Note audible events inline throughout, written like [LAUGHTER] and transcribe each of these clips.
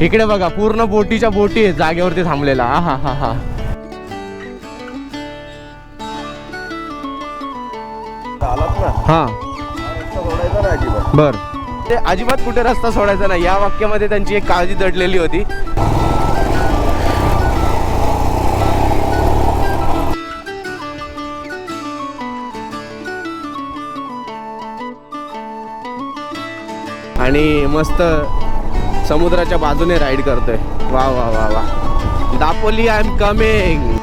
इकडे बघा पूर्ण बोटीच्या बोटी आहेत जागेवरती थांबलेला. हा हा हा. हा. हा बर. ते अजिबात कुठे रस्ता सोडायचा नाही. या वाक्यामध्ये त्यांची एक काळजी दडलेली होती. आणि मस्त समुद्राच्या बाजूने राईड करतोय. वा वा वा वा. दापोली आय एम कमिंग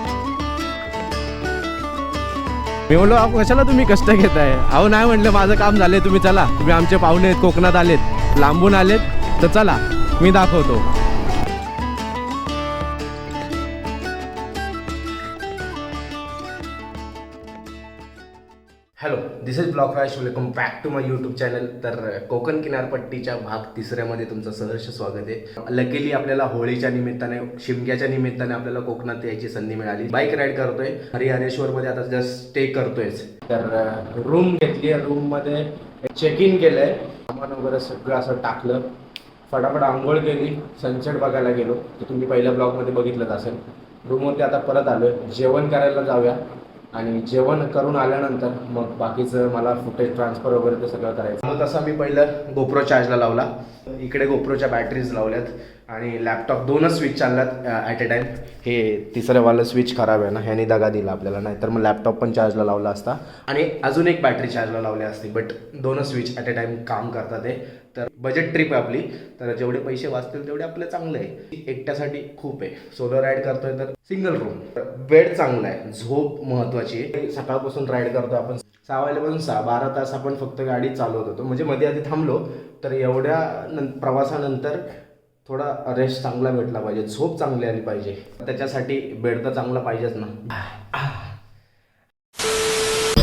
मी म्हणलो अहो कशाला तुम्ही कष्ट घेताय? अहो नाही म्हणलं माझं काम झालंय तुम्ही चला. तुम्ही आमचे पाहुणे आहेत कोकणात आलेत लांबून आलेत तर चला. मी दाखवतो. This is vlog Raj welcome back to my YouTube channel तर कोकण किनारपट्टीच्या भाग तिसऱ्यामध्ये तुमचं सहर्ष स्वागत आहे. लकीली आपल्याला होळीच्या निमित्ताने शिमग्याच्या निमित्ताने आपल्याला कोकणात यायची संधी मिळाली. बाईक राईड करतोय. हरिहरेश्वरमध्ये आता जस्ट स्टे करतोय तर रूम घेतली रूममध्ये चेक इन केलंय. सामान वगैरे सगळं असं टाकलं. फटाफट आंघोळ केली. सनसेट बघायला गेलो. तर तुम्ही पहिल्या ब्लॉगमध्ये बघितलंच असेल. रूमवरती आता परत आलोय. जेवण करायला जाऊया. आणि जेवण करून आल्यानंतर मग बाकीचं मला फुटेज ट्रान्सफर वगैरे ते सगळं करायचं. मग तसा मी पहिलं गोप्रो चार्जला लावला. इकडे गोप्रोच्या बॅटरीज लावल्यात आणि लॅपटॉप दोनच स्विच चालल्यात ॲट अ टाईम हे तिसरंवालं स्विच खराब आहे ना ह्याने दगा दिला आपल्याला. नाहीतर मग लॅपटॉप पण चार्जला लावला असता. आणि अजून एक बॅटरी चार्जला लावली असती बट दोनच स्विच ॲट अ टाईम काम करतात ते. तर बजेट ट्रिप आहे आपली. तर जेवढे पैसे वाचतील तेवढे आपले चांगलं आहे. एकट्यासाठी खूप आहे. सोलो राईड करतोय तर सिंगल रूम बेड चांगला आहे. झोप महत्वाची आहे. सकाळपासून राईड करतो आपण. सहा वाजल्यापासून सहा बारा तास आपण फक्त गाडी चालवत होतो. म्हणजे मध्ये आधी थांबलो तर एवढ्या नं प्रवासानंतर थोडा रेस्ट चांगला भेटला पाहिजे. झोप चांगली आली पाहिजे. त्याच्यासाठी बेड तर चांगला पाहिजेच ना.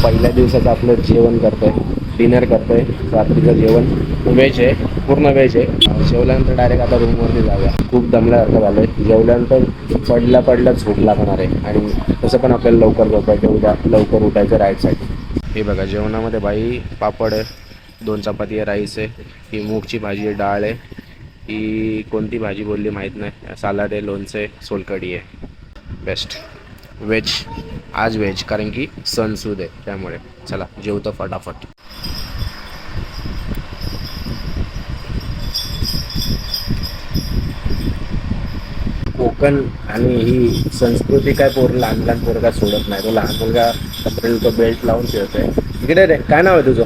पहिल्या दिवसाचं आपलं जेवण करतोय. डिनर करतोय. रात्रीचं जेवण. व्हेज आहे. पूर्ण व्हेज आहे. जेवल्यानंतर डायरेक्ट आता रूमवरती जाऊया. खूप दमल्यासारखं झालंय. जेवल्यानंतर पडल्या पडल्या झोप लागणार आहे. आणि तसं पण आपल्याला लवकर झोपायचं उद्या लवकर उठायचं राईटसाठी हे बघा जेवणामध्ये बाई पापड आहे. दोन चपाती आहे राईस आहे. ही मूगची भाजी आहे डाळ आहे. ही कोणती भाजी बोलली माहीत नाही. सालाड आहे लोणचं आहे सोलकढी आहे. बेस्ट व्हेज आज व्हेज कारण की सणसूद आहे. त्यामुळे. चला जेवतो फटाफट. कोकण आणि ही संस्कृती काय पोर लहान लहान पोरगा सोडत नाही. तो लहान मुलगा तो बेल्ट लावून फिरतोय इकडे रे काय नाव आहे तुझं?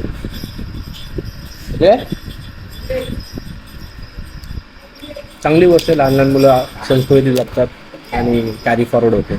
रे चांगली गोष्ट आहे लहान लहान मुलं संस्कृती जपतात आणि कॅरी फॉरवर्ड होते.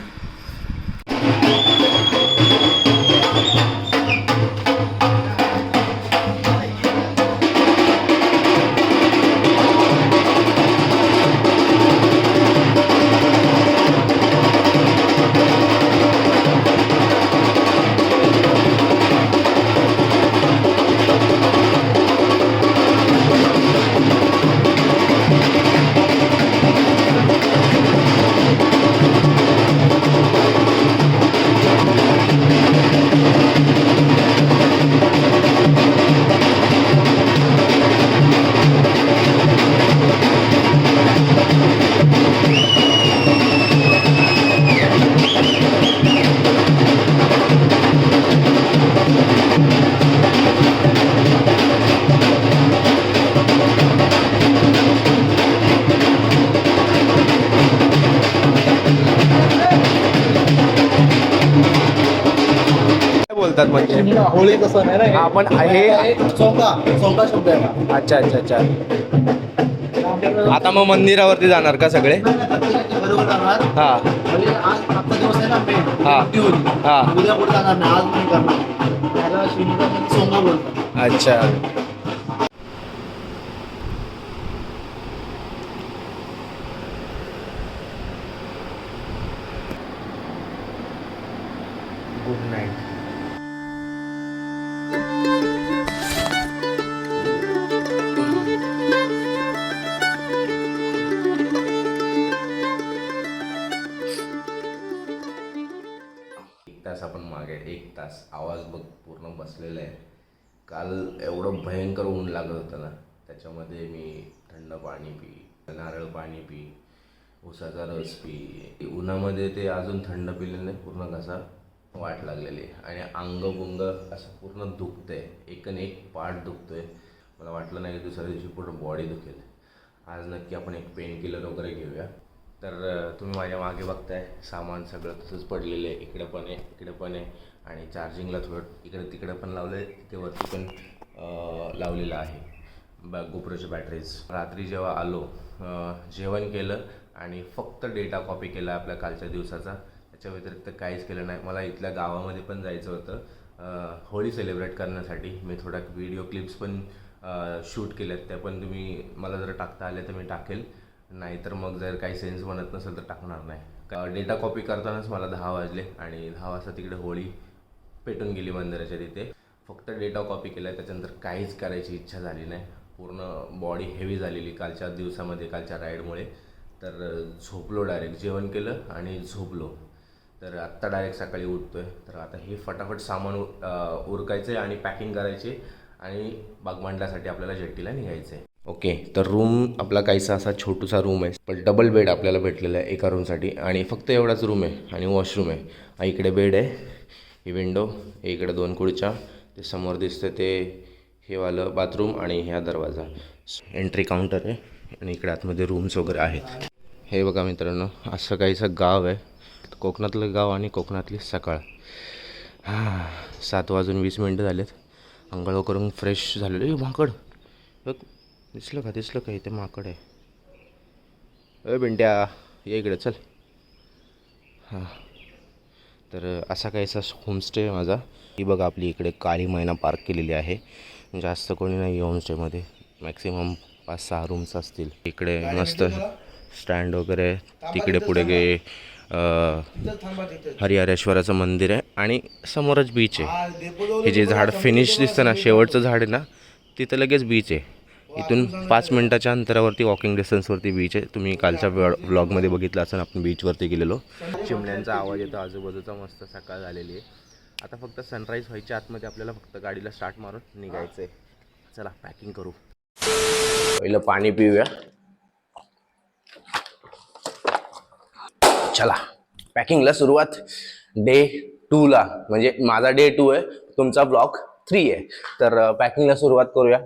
होळी कसं नाही ना आपण हे चौका चौका शब्द आहे हा. अच्छा अच्छा अच्छा. आता मग मंदिरावरती जाणार का सगळे? बरोबर जाणार. हा. म्हणजे आज आजचा दिवस आहे ना मेन हा. मोठी होळी. हा. उद्या कुठे जाणार नाही? आज नाही करणार. त्याला शिमगा सोंगा बोलतात. अच्छा. गुड नाईट एक आवाज बघ पूर्ण बसलेला आहे. काल एवढं भयंकर ऊन लागत होतं ना त्याच्यामध्ये मी थंड पाणी पी नारळ पाणी पी उसाचा रस पी. उन्हामध्ये ते अजून थंड पिल्याने पूर्ण कसा वाट लागलेली आहे. आणि अंगभुंग असं पूर्ण दुखतं आहे एक ने एक पाठ दुखतो आहे मला वाटलं नाही की दुसऱ्या दिवशी पूर्ण बॉडी दुखेल. आज नक्की आपण एक पेन किलर वगैरे घेऊया. तर तुम्ही माझ्या मागे बघताय. सामान सगळं तसंच पडलेलं आहे. इकडं पण आहे इकडे पण आहे. आणि चार्जिंगला थोडं इकडे तिकडे पण लावलं आहे तिथे वरती पण लावलेलं आहे. बॅ गोप्रोच्या बॅटरीज रात्री जेव्हा आलो जेवण केलं आणि फक्त डेटा कॉपी केला आपल्या कालच्या दिवसाचा त्याच्या व्यतिरिक्त काहीच केलं नाही. मला इथल्या गावामध्ये पण जायचं होतं. होळी सेलिब्रेट करण्यासाठी. मी थोड्या व्हिडिओ क्लिप्स पण शूट केल्यात. त्या पण तुम्ही मला जर टाकता आल्या तर मी टाकेल. नाहीतर मग जर काही सेन्स बनत नसेल तर टाकणार नाही. डेटा कॉपी करतानाच मला दहा वाजले आणि दहा वाजता तिकडे होळी पेटून गेली मंदिराच्या तिथे. फक्त डेटा कॉपी केला त्याच्यानंतर काहीच करायची इच्छा झाली नाही. पूर्ण बॉडी हेवी झालेली कालच्या दिवसामध्ये कालच्या राईडमुळे तर झोपलो डायरेक्ट जेवण केलं आणि झोपलो. तर आत्ता डायरेक्ट सकाळी उठतो आहे तर आता हे फटाफट सामान उरकायचं आहे आणि पॅकिंग करायचे आणि बागमांडल्यासाठी आपल्याला जेट्टीला निघायचं आहे ओके तर रूम आपला काहीसा असा छोटूसा रूम आहे पण डबल बेड आपल्याला भेटलेला आहे एका रूमसाठी आणि फक्त एवढाच रूम आहे आणि वॉशरूम आहे. हा इकडे बेड आहे ही विंडो इकडे दोन खुर्च्या ते समोर दिसतं ते हे वालं बाथरूम आणि ह्या दरवाजा. एंट्री काउंटर आहे आणि इकडे आतमध्ये रूम्स वगैरे आहेत. हे बघा मित्रांनो असं काहीसं गाव आहे. कोकणातलं गाव आणि कोकणातली सकाळ. हां सात वाजून वीस मिनटं झालेत. आंघोळ करून फ्रेश झालेलं. भाकड. बघ. दिसलं का? दिसलं का? इथे माकड आहे. अ बिंट्या ये इकडे चल. हां. तर असा काहीसा होमस्टे आहे माझा. ही बघा आपली इकडे काळी मैना पार्क केलेली आहे. जास्त कोणी नाही होमस्टेमध्ये. मॅक्सिमम पाच सहा रूम्स असतील. इकडे मस्त स्टँड वगैरे आहे. तिकडे पुढे गे हरिहरेश्वराचं मंदिर आहे. आणि समोरच बीच आहे. हे जे झाड फिनिश दिसतं ना शेवटचं झाड आहे ना तिथं लगेच बीच आहे. इथून पाच मिनिटाच्या अंतरावरती वॉकिंग डिस्टन्सवरती बीच आहे. तुम्ही कालच्या ब्लॉगमध्ये बघितलं असं आपण बीचवरती गेलेलो. चिमण्यांचा आवाज येतो आजूबाजूचा मस्त सकाळ झालेली आहे. आता फक्त सनराईज व्हायच्या आतमध्ये आपल्याला फक्त गाडीला स्टार्ट मारून निघायचं आहे चला पॅकिंग करू. पहिलं पाणी पिऊया. चला पॅकिंगला सुरुवात डे टूला म्हणजे माझा डे टू आहे तुमचा ब्लॉक थ्री आहे. तर uh, पॅकिंगला सुरुवात करूया.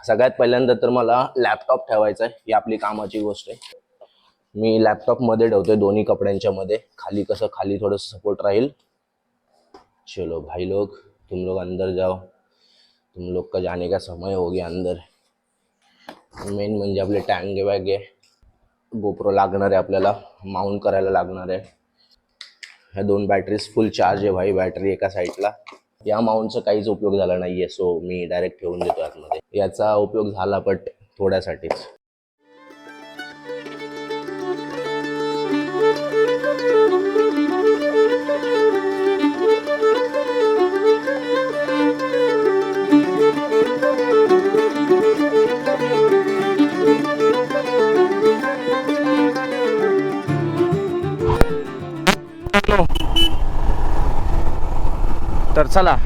सगळ्यात पहिल्यांदा तर मला लॅपटॉप ठेवायचा आहे ही आपली कामाची गोष्ट आहे. मी लॅपटॉपमध्ये ठेवतोय दोन्ही कपड्यांच्या मध्ये. खाली कसं खाली थोडंसं सपोर्ट राहील. चलो भाई लोग तुम लोग अंदर जाओ. तुम लोग का जाने का समय हो गया अंदर. मेन म्हणजे आपले टँगे वॅगे गोप्रो लागणार आहे आपल्याला माउंट करायला लागणार आहे. ह्या दोन बॅटरीज फुल चार्ज आहे भाई बॅटरी एका साईडला या माउंटचा काहीच उपयोग झाला नाही आहे सो मी डायरेक्ट ठेवून देतो आतमध्ये. याचा उपयोग झाला बट थोड्यासाठीच. चला.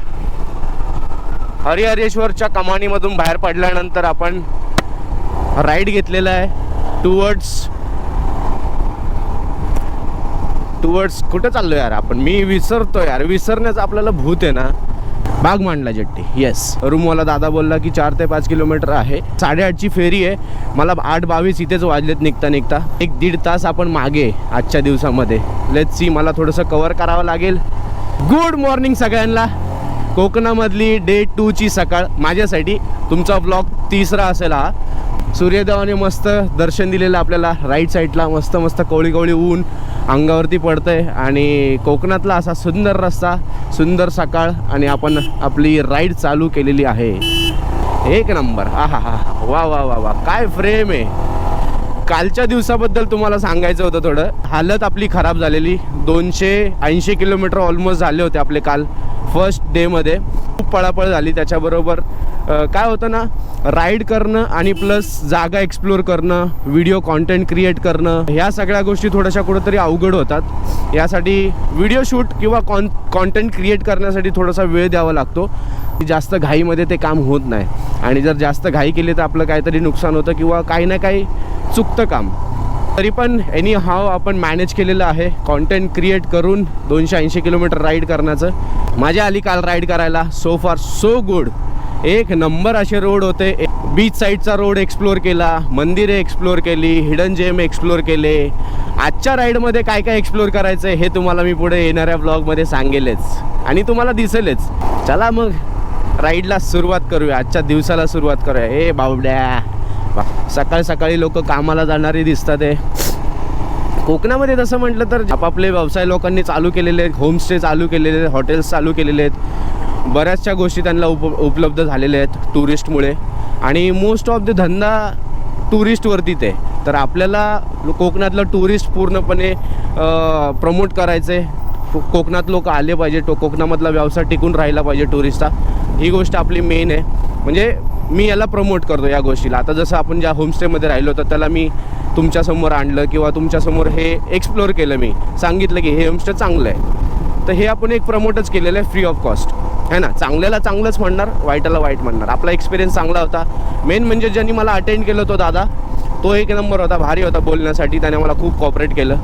हरिहरेश्वरच्या कमानीमधून बाहेर पडल्यानंतर आपण राईड घेतलेला आहे. टुवर्ड्स टुवर्ड्स कुठं चाललो यार आपण? मी विसरतो यार. विसरण्याचं आपल्याला भूत आहे ना. बाग मांडला जट्टी. येस रूमवाला दादा बोलला की चार ते पाच किलोमीटर आहे. साडेआठची फेरी आहे. मला आठ बावीस इथेच वाजलेत निघता निघता. एक दीड तास आपण मागे आजच्या दिवसामध्ये. लेट सी मला थोडंसं कवर करावं लागेल. गुड मॉर्निंग सगळ्यांना. कोकणामधली डे टूची सकाळ माझ्यासाठी तुमचा ब्लॉग तिसरा असेल हा. सूर्यदेवाने मस्त दर्शन दिलेलं आपल्याला. राईट साईडला मस्त मस्त कवळी कवळी ऊन अंगावरती पडतंय. आणि कोकणातला असा सुंदर रस्ता सुंदर सकाळ आणि आपण आपली राईड चालू केलेली आहे. एक नंबर. हा हा हा. वा वा वा वा. काय फ्रेम आहे. कालच्या दिवसाबद्दल तुम्हाला सांगायचं होतं थोडं. हालत आपली खराब झालेली. दोनशे ऐंशी किलोमीटर ऑलमोस्ट झाले होते आपले काल. फर्स्ट डेमध्ये खूप पळापळ झाली त्याच्याबरोबर. काय होतं ना राईड करणं आणि प्लस जागा एक्सप्लोर करणं व्हिडिओ कॉन्टेंट क्रिएट करणं ह्या सगळ्या गोष्टी थोड्याशा कुठंतरी अवघड होतात. यासाठी व्हिडिओ शूट किंवा कॉन कॉन्टेंट क्रिएट करण्यासाठी थोडासा वेळ द्यावा लागतो. जास्त घाईमध्ये ते काम होत नाही. आणि जर जास्त घाई केली तर आपलं काहीतरी नुकसान होतं किंवा काही ना काही चुकतं काम. तरी पण एनी हाव आपण मॅनेज केलेलं आहे. कॉन्टेंट क्रिएट करून दोनशे ऐंशी किलोमीटर राईड करण्याचं. माझ्या आली काल राईड करायला. सो फार सो गुड एक नंबर असे रोड होते. बीच साईडचा रोड एक्सप्लोर केला. मंदिरे एक्सप्लोर केली. हिडन जेम एक्सप्लोर केले. आजच्या राईडमध्ये काय काय एक्सप्लोर करायचं आहे हे तुम्हाला मी पुढे येणाऱ्या ब्लॉगमध्ये सांगेलच. आणि तुम्हाला दिसेलच. चला मग राईडला सुरुवात करूया. आजच्या दिवसाला सुरुवात करूया. ए बावड्या. सकाळ सकाळी लोक कामाला जाणारी दिसतात आहे कोकणामध्ये तसं म्हटलं तर आपापले व्यवसाय लोकांनी चालू केलेले आहेत होमस्टे चालू केलेले आहेत हॉटेल्स चालू केलेले आहेत. बऱ्याचशा गोष्टी त्यांना उप उपलब्ध झालेल्या आहेत टुरिस्टमुळे आणि मोस्ट ऑफ द धंदा टुरिस्टवरतीच आहे. तर आपल्याला कोकणातलं टुरिस्ट पूर्णपणे प्रमोट करायचं आहे कोकणात लोक आले पाहिजे तो कोकणामधला व्यवसाय टिकून राहिला पाहिजे टुरिस्टचा ही गोष्ट आपली मेन आहे. म्हणजे मी याला प्रमोट करतो या गोष्टीला. आता जसं आपण ज्या होमस्टेमध्ये राहिलो तर त्याला मी तुमच्यासमोर आणलं किंवा तुमच्यासमोर हे एक्सप्लोअर केलं मी. सांगितलं की हे होमस्टे चांगलं आहे. तर हे आपण एक प्रमोटच केलेलं आहे फ्री ऑफ कॉस्ट है ना? चांगल्याला चांगलंच म्हणणार वाईटाला वाईट म्हणणार. आपला एक्सपिरियन्स चांगला होता. मेन म्हणजे ज्यांनी मला अटेंड केलं तो दादा तो एक नंबर होता भारी होता बोलण्यासाठी. त्याने मला खूप कॉपरेट केलं.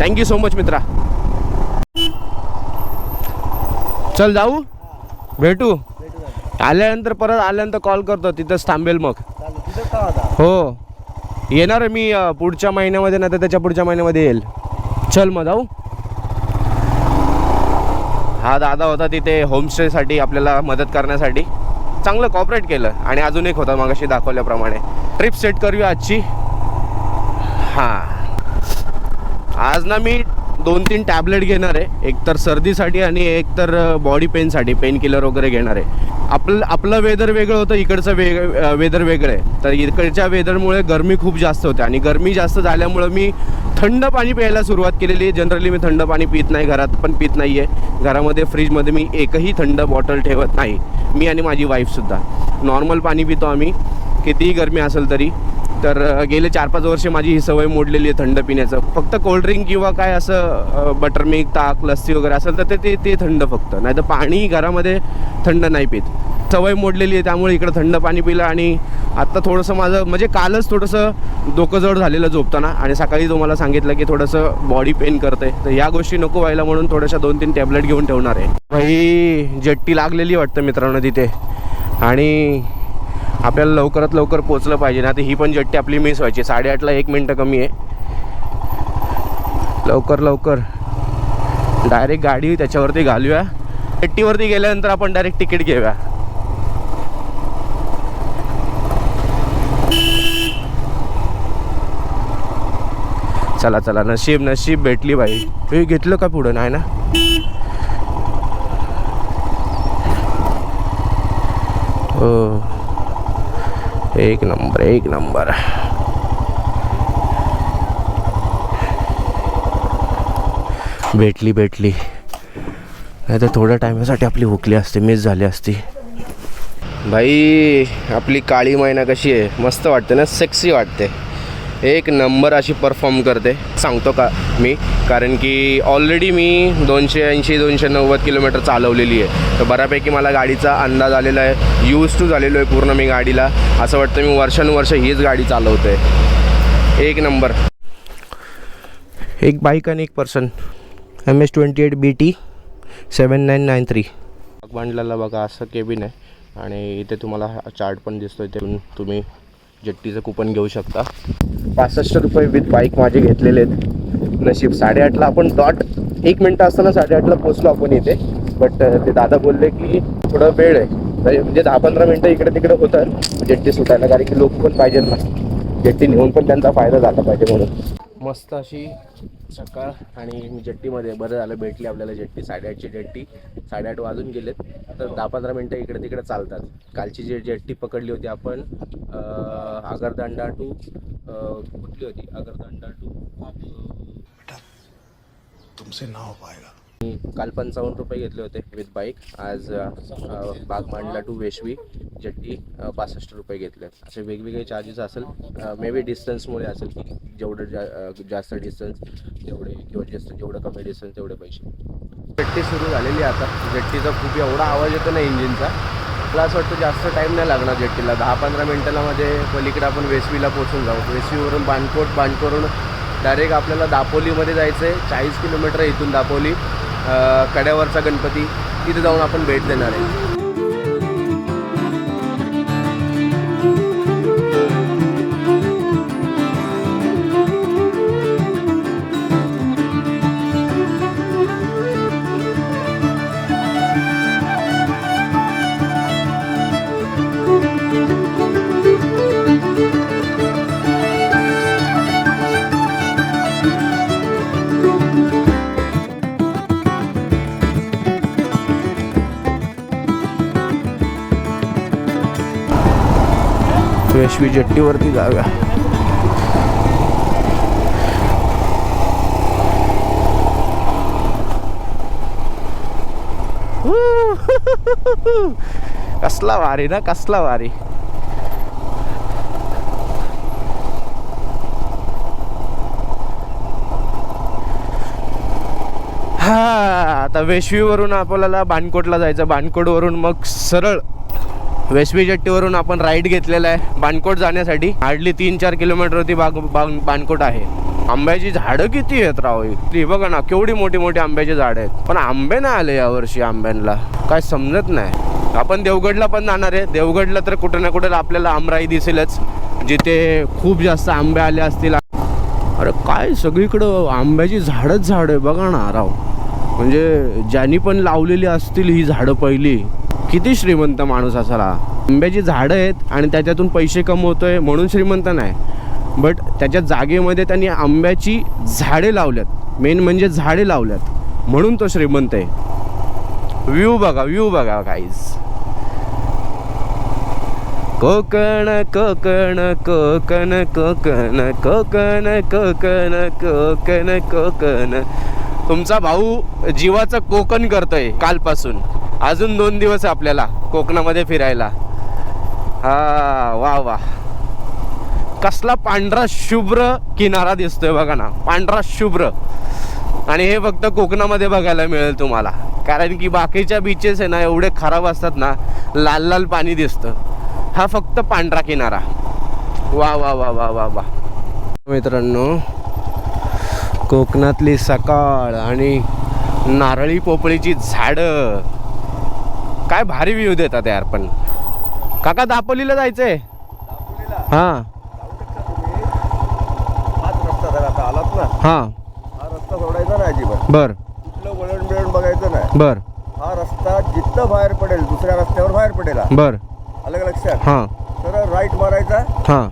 थँक्यू सो मच मित्रा. चल जाऊ. भेटू. आल्यानंतर परत आल्यानंतर कॉल करतो तिथंच थांबेल मग. हो. येणार आहे मी पुढच्या महिन्यामध्ये नाही तर त्याच्या पुढच्या महिन्यामध्ये येईल. चल मग जाऊ. हा दादा होता तिथे होमस्टेसाठी आपल्याला मदत करण्यासाठी. चांगलं कॉपरेट केलं. आणि अजून एक होता मागाशी दाखवल्याप्रमाणे. ट्रिप सेट करूया आजची. हां. आज ना मी दोन तीन टॅबलेट घेणार आहे. एक तर सर्दीसाठी आणि एक तर बॉडी पेनसाठी पेन किलर वगैरे घेणार आहे. आपलं आपलं वेदर वेगळं होतं इकडचं वेग वेदर वेगळं आहे. तर इकडच्या वेदरमुळे गरमी खूप जास्त होते आणि गरमी जास्त झाल्यामुळं मी थंड पाणी प्यायला सुरुवात केलेली आहे. जनरली मी थंड पाणी पित नाही घरात पण पित नाही आहे घरामध्ये फ्रीजमध्ये मी एकही थंड बॉटल ठेवत नाही. मी आणि माझी वाईफसुद्धा नॉर्मल पाणी पितो आम्ही. कितीही गरमी असेल तरी. तर गेले चार पाच वर्ष माझी ही सवय मोडलेली आहे थंड पिण्याचं. फक्त कोल्ड्रिंक किंवा काय असं बटरमिल्क ताक लस्सी वगैरे असेल तर ते ते ते थंड फक्त. नाही तर पाणी घरामध्ये थंड नाही पित. सवय मोडलेली आहे त्यामुळे इकडं थंड पाणी पिलं आणि आत्ता थोडंसं माझं म्हणजे कालच थोडंसं डोकं जड झालेलं झोपताना आणि सकाळी तुम्हाला सांगितलं की थोडंसं बॉडी पेन करते तर या गोष्टी नको व्हायला म्हणून थोड्याशा दोन तीन टॅबलेट घेऊन ठेवणार आहे. भाई जट्टी लागलेली वाटतं मित्रांनो तिथे. आणि आपल्याला लवकरात लवकर पोचलं पाहिजे. ना तर ही पण जट्टी आपली मिस व्हायची. साडेआठला एक मिनटं कमी आहे. लवकर लवकर. डायरेक्ट गाडी त्याच्यावरती घालूया. जट्टीवरती गेल्यानंतर आपण डायरेक्ट तिकीट घेऊया. चला चला. नशीब नशीब भेटली बाई. हे घेतलं का पुढं? नाही ना? हो. एक नंबर एक नंबर. भेटली भेटली. नाही तर थोड्या टायमासाठी आपली हुकली असते मिस झाली असती. भाई आपली काळी मैना कशी आहे? मस्त वाटते ना? सेक्सी वाटते. एक नंबर अशी परफॉर्म करते. सांगतो का मी? कारण की ऑलरेडी मी दोनशे ऐंशी दोनशे नव्वद किलोमीटर चालवलेली आहे. तर बऱ्यापैकी मला गाडीचा अंदाज आलेला आहे. यूज टू झालेलो आहे पूर्ण मी गाडीला. असं वाटतं मी वर्षानुवर्ष हीच गाडी चालवते एक नंबर. एक बाईक आणि एक person. M S twenty eight B T seven nine nine three. बांडलाला बघा असं केबिन आहे. आणि इथे तुम्हाला चार्ट पण दिसतो इथे तुम्ही जेट्टीचं कुपन घेऊ शकता. पासष्ट रुपये विथ बाईक माझे घेतलेले आहेत. नशीब. साडेआठला आपण डॉट एक मिनटं असताना साडेआठला पोचलो आपण इथे. बट ते दादा बोलले की थोडं वेळ आहे. तर म्हणजे दहा पंधरा मिनटं इकडे तिकडे होतं जेट्टी सुटायला कारण की लोक पण पाहिजेत ना. जेट्टी नेऊन पण त्यांचा फायदा झाला पाहिजे म्हणून. मस्त अशी सकाळ आणि मी जेट्टीमध्ये बरं झालं भेटली आपल्याला जेट्टी साडेआठची जट्टी साडेआठ वाजून गेलेत. तर दहा पंधरा मिनटं इकडे तिकडे चालतात. कालची जी जेट्टी पकडली होती आपण आगरदांडा टू कुठली होती? आगरदांडा टू तुमसे ना हो पाएगा मी काल पंचावन्न रुपये घेतले होते विथ बाईक आज बागमांडला टू वेशवी जट्टी पासष्ट रुपये घेतले. असे वेगवेगळे चार्जेस असेल मे बी डिस्टन्समुळे असेल की जेवढं जा जास्त डिस्टन्स तेवढे किंवा जास्त जेवढं कमी डिस्टन्स तेवढे पैसे. जट्टी सुरू झालेली आता. जट्टीचा खूप एवढा आवाज येतो ना इंजिनचा. मला असं वाटतं जास्त टाईम नाही लागणार जेट्टीला. दहा पंधरा मिनटाला मध्ये म्हणजे पलीकडे आपण वेसवीला पोचून जाऊ. वेसवीवरून बाणकोट बाणकोरून डायरेक्ट आपल्याला दापोलीमध्ये जायचं आहे चाळीस किलोमीटर इथून दापोली. कड्यावरचा गणपती तिथे जाऊन आपण भेट देणार आहे. पिशवी जट्टीवरती जाऊया [LAUGHS] कसला वारी ना कसला वारी. हा आता वेशवीवरून आपल्याला बाणकोटला जायचं. बाणकोटवरून मग सरळ वेस्वी जट्टीवरून आपण राईड घेतलेला आहे बाणकोट जाण्यासाठी. हार्डली तीन चार किलोमीटरवरती बाग बाग बाणकोट आहे. आंब्याची झाडं किती आहेत राव? ही बघा ना केवढी मोठी मोठी आंब्याची झाडं आहेत. पण आंबे नाही आले यावर्षी आंब्यांना. काय समजत नाही. आपण देवगडला पण जाणार आहे. देवगडला तर कुठे ना कुठे आपल्याला आमराई दिसेलच. जिथे खूप जास्त आंबे आले असतील. अरे काय सगळीकडं आंब्याची झाडच झाड आहे बघा ना राव. म्हणजे ज्यांनी पण लावलेली असतील ही झाडं पहिली. किती श्रीमंत माणूस असाला? आंब्याची झाडं आहेत आणि त्याच्यातून पैसे कमवतोय म्हणून श्रीमंत नाही. बट त्याच्या जागेमध्ये त्यांनी आंब्याची झाडे लावल्यात. मेन म्हणजे झाडे लावल्यात. म्हणून तो श्रीमंत आहे. व्ह्यू बघा व्ह्यू बघा काहीच कोकण कोकण कोकण कोकण कोकण कोकण कोकण कोकण. तुमचा भाऊ जीवाचं कोकण करतोय कालपासून. अजून दोन दिवस आपल्याला कोकणामध्ये फिरायला. हा वा वा. कसला पांढरा शुभ्र किनारा दिसतोय बघा ना. पांढरा शुभ्र. आणि हे फक्त कोकणामध्ये बघायला मिळेल तुम्हाला. कारण की बाकीच्या बीचेस आहे ना एवढे खराब असतात ना लाल लाल पाणी दिसतं. हा फक्त पांढरा किनारा. वा वा वा वा वा वा. मित्रांनो कोकणातली सकाळ आणि नारळी पोपळीची झाडं. काय भारी व्ह्यू देतात यार पण. काका दापोलीला जायचंय. हां. हाच रस्ता जर आता आलात ना हां. हा रस्ता सोडायचा नाही अजिबात. बर. वळण बिळण बघायचं नाही. बर. हा रस्ता जिथं बाहेर पडेल दुसऱ्या रस्त्यावर बाहेर पडेल हा. बर. आलं का लक्षात. हां. तर राईट मारायचा हां.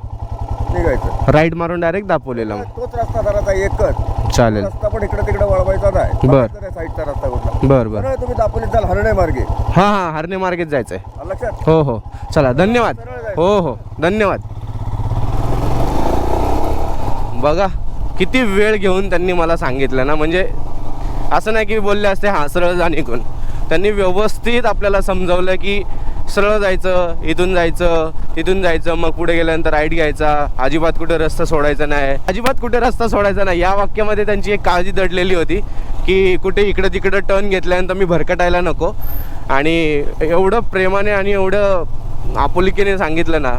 निघायचं. राईट मारून डायरेक्ट दापोलीला. तोच रस्ता धरायचा एकच चालेल. रस्ता पण इकडे तिकडे वळवायचा नाही. बर. साईडचा रस्ता कुठला? बर बर. तुम्ही दापोलीत जाल हरणे मार्गे. हां हां हरणे मार्गेत जायचंय. लक्षात? हो हो. चला धन्यवाद. हो हो. धन्यवाद. बघा किती वेळ घेऊन त्यांनी मला सांगितलं ना म्हणजे असं नाही की बोलले असते हां सरळ जा निघून. त्यांनी व्यवस्थित आपल्याला समजावलं की सरळ जायचं इथून जायचं इथून जायचं मग पुढे गेल्यानंतर राईट घ्यायचा. अजिबात कुठे रस्ता सोडायचा नाही. अजिबात कुठे रस्ता सोडायचा नाही. या वाक्यामध्ये त्यांची एक काळजी दडलेली होती की कुठे इकडं तिकडं टर्न घेतल्यानंतर मी भरकटायला नको. आणि एवढं प्रेमाने आणि एवढं आपुलकीने सांगितलं ना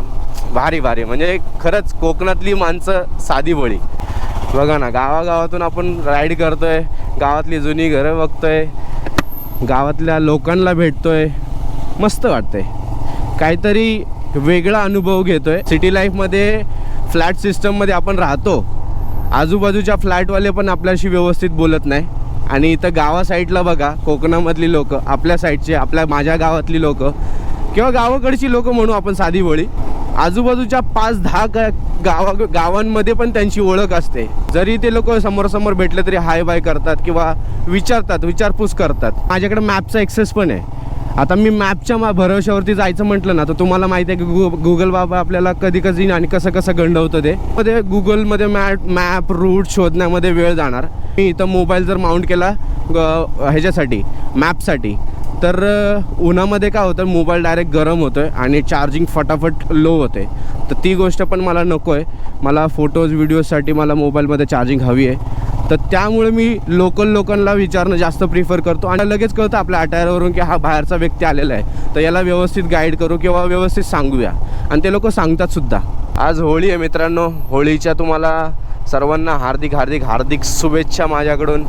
भारी भारी. म्हणजे खरंच कोकणातली माणसं साधी बळी. बघा ना गावागावातून आपण राईड करतोय गावातली जुनी घरं बघतोय गावातल्या लोकांना भेटतोय. मस्त वाटतंय. काहीतरी वेगळा अनुभव घेतोय. सिटी लाईफमध्ये फ्लॅट सिस्टममध्ये आपण राहतो. आजूबाजूच्या फ्लॅटवाले पण आपल्याशी व्यवस्थित बोलत नाही. आणि इथं गावा साईडला बघा कोकणामधली लोक आपल्या साईडचे आपल्या माझ्या गावातली लोक किंवा गावाकडची लोक म्हणू आपण साधी वळी आजूबाजूच्या पाच दहा गा- गावा गावांमध्ये पण त्यांची ओळख असते. जरी ते लोक समोरासमोर भेटले तरी हाय बाय करतात किंवा विचारतात विचारपूस करतात. माझ्याकडे मॅपचा एक्सेस पण आहे. आता मी मॅपच्या मा जायचं म्हटलं ना तर तुम्हाला माहिती आहे की गु गुगल बाबा आपल्याला कधी कधी आणि कसं कसं गंडवतं ते. मध्ये गुगलमध्ये मॅप मॅप रूट शोधण्यामध्ये वेळ जाणार. मी इथं मोबाईल जर माउंट केला ह्याच्यासाठी मॅपसाठी तर उन्हामध्ये काय होतं मोबाईल डायरेक्ट गरम होतो आहे आणि चार्जिंग फटाफट लो होते तर ती गोष्ट पण मला नको आहे मला फोटोज व्हिडिओजसाठी मला मोबाईलमध्ये चार्जिंग हवी आहे. तर त्यामुळे मी लोकल लोकांना विचारणं जास्त प्रिफर करतो. आणि लगेच कळतं आपल्या अटायरवरून की हा बाहेरचा व्यक्ती आलेला आहे. तर याला व्यवस्थित गाईड करू किंवा व्यवस्थित सांगूया. आणि ते लोक सांगतात सुद्धा. आज होळी आहे मित्रांनो. होळीच्या तुम्हाला सर्वांना हार्दिक हार्दिक हार्दिक शुभेच्छा माझ्याकडून.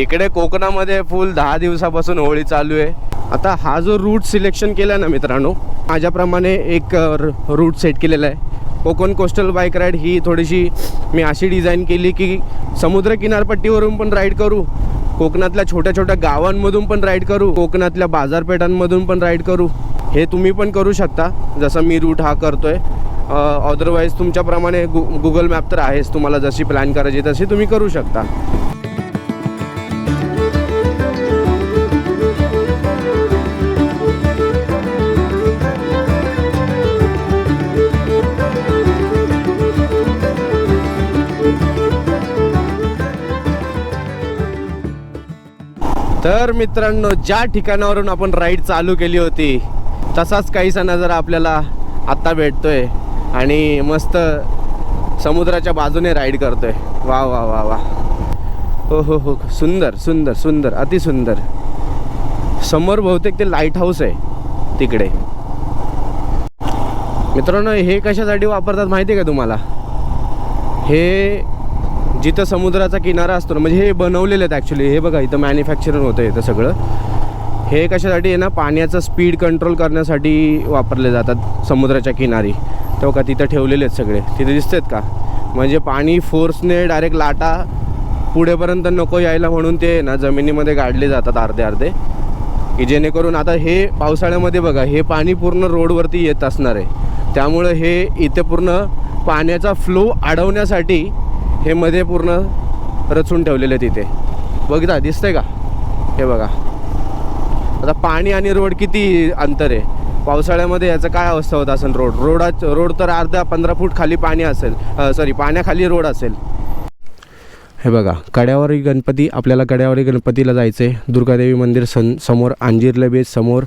इकडे कोकणामध्ये फुल दहा दिवसापासून होळी चालू आहे. आता हा जो रूट सिलेक्शन केला ना मित्रांनो माझ्याप्रमाणे एक रूट सेट केलेला आहे. कोकण कोस्टल बाईक राईड ही थोडीशी मी अशी डिझाईन केली की समुद्र किनारपट्टीवरून पण राईड करू कोकणातल्या छोट्या छोट्या गावांमधून पण राईड करू कोकणातल्या बाजारपेठांमधून पण राईड करू. हे तुम्ही पण करू शकता जसं मी रूट हा करतोय. अदरवाईज तुमच्याप्रमाणे गु गुगल मॅप तर आहेच तुम्हाला जशी प्लॅन करायची तशी तुम्ही करू शकता. तर मित्रांनो ज्या ठिकाणावरून आपण राईड चालू केली होती तसाच काहीसा नजर आपल्याला आत्ता भेटतोय आणि मस्त समुद्राच्या बाजूने राईड करतोय. वा वा वा वा. हो हो हो. सुंदर सुंदर सुंदर. अतिसुंदर समोर बहुतेक ते लाइट हाऊस आहे तिकडे. मित्रांनो हे कशासाठी वापरतात माहिती आहे का तुम्हाला? हे जिथं समुद्राचा किनारा असतो ना म्हणजे हे बनवलेले आहेत ॲक्च्युली हे बघा इथं मॅन्युफॅक्चर होतं इथं सगळं. हे कशासाठी आहे ना पाण्याचा स्पीड कंट्रोल करण्यासाठी वापरले जातात समुद्राच्या किनारी. तो का तिथं ठेवलेले आहेत सगळे. तिथे दिसतात का? म्हणजे पाणी फोर्सने डायरेक्ट लाटा पुढेपर्यंत नको यायला म्हणून ते ना जमिनीमध्ये गाडले जातात अर्धे अर्धे. की जेणेकरून आता हे पावसाळ्यामध्ये बघा हे पाणी पूर्ण रोडवरती येत असणार आहे. त्यामुळं हे इथे पूर्ण पाण्याचा फ्लो अडवण्यासाठी हे मध्ये पूर्ण रचून ठेवलेले तिथे बघता दिसतंय का? हे बघा. आता पाणी आणि रोड किती अंतर आहे? पावसाळ्यामध्ये याचं काय अवस्था होत असेल रोड? रोडा रोड तर अर्धा पंधरा फूट खाली पाणी असेल. सॉरी पाण्याखाली रोड असेल. हे बघा कड्यावरी गणपती आपल्याला कड्यावरी गणपतीला जायचं आहे दुर्गादेवी मंदिर सन समोर अंजीरले बेस समोर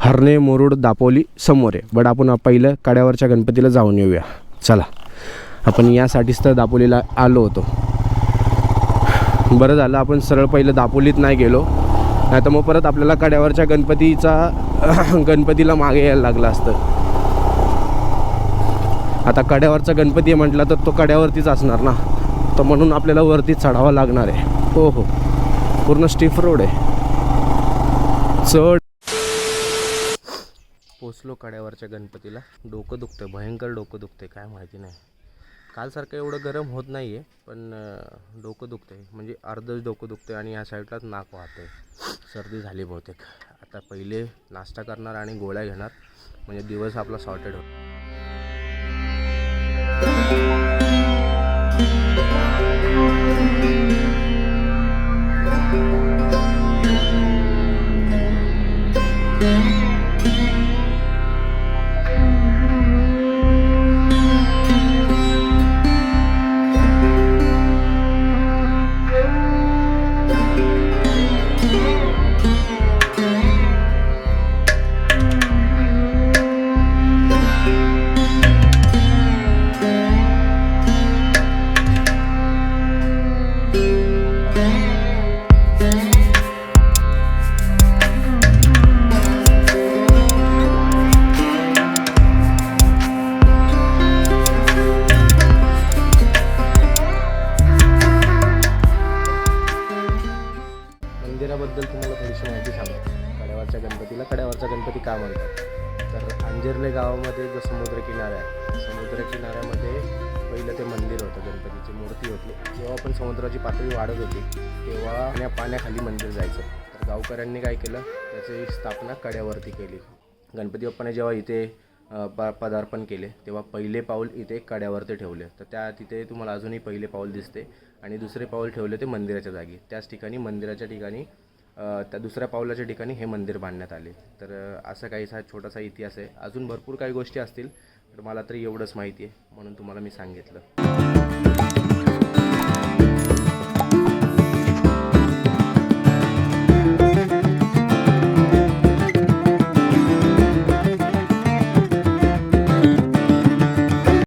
हरणे मुरुड दापोली समोर आहे. बट आपण पहिलं कड्यावरच्या गणपतीला जाऊन येऊया. चला. आपण यासाठीच तर दापोलीला आलो होतो. बरं झालं आपण सरळ पहिलं दापोलीत नाही गेलो. नाही तर मग परत आपल्याला कड्यावरच्या गणपतीचा गणपतीला मागे यायला लागलं असतं. आता कड्यावरचा गणपती आहे म्हटलं तर तो कड्यावरतीच असणार ना. तर म्हणून आपल्याला वरती चढावा लागणार आहे. हो हो. पूर्ण स्टीफ रोड आहे. चढ. पोचलो कड्यावरच्या गणपतीला. डोकं दुखतं भयंकर डोकं दुखते काय माहिती नाही. कालसारखं एवढं गरम होत नाही आहे पण डोकं डोकं आहे म्हणजे अर्धच डोकं दुखतंय आणि या साईडलाच नाक वाहते सर्दी झाली बहुतेक. आता पहिले नाश्ता करणार आणि गोळ्या घेणार. म्हणजे दिवस आपला सॉर्टेड होतो. मंदिराबद्दल समुद्र किनाऱ्यामध्ये पहिलं ते मंदिर होतं गणपतीची मूर्ती होती. जेव्हा पण समुद्राची पातळी वाढत होती तेव्हा पाण्या पाण्याखाली मंदिर जायचं. तर गावकऱ्यांनी काय केलं त्याची स्थापना कड्यावरती केली. गणपती बाप्पाने जेव्हा इथे प पदार्पण केले तेव्हा पहिले पाऊल इथे कड्यावरती ठेवले. तर त्या तिथे तुम्हाला अजूनही पहिले पाऊल दिसते आणि दुसरे पाऊल ठेवले ते मंदिराच्या जागी. त्याच ठिकाणी मंदिराच्या ठिकाणी त्या दुसऱ्या पाऊलाच्या ठिकाणी हे मंदिर बांधण्यात आले. तर असा काहीसा छोटासा इतिहास आहे. अजून भरपूर काही गोष्टी असतील तर मला तरी एवढंच माहिती आहे म्हणून तुम्हाला मी सांगितलं.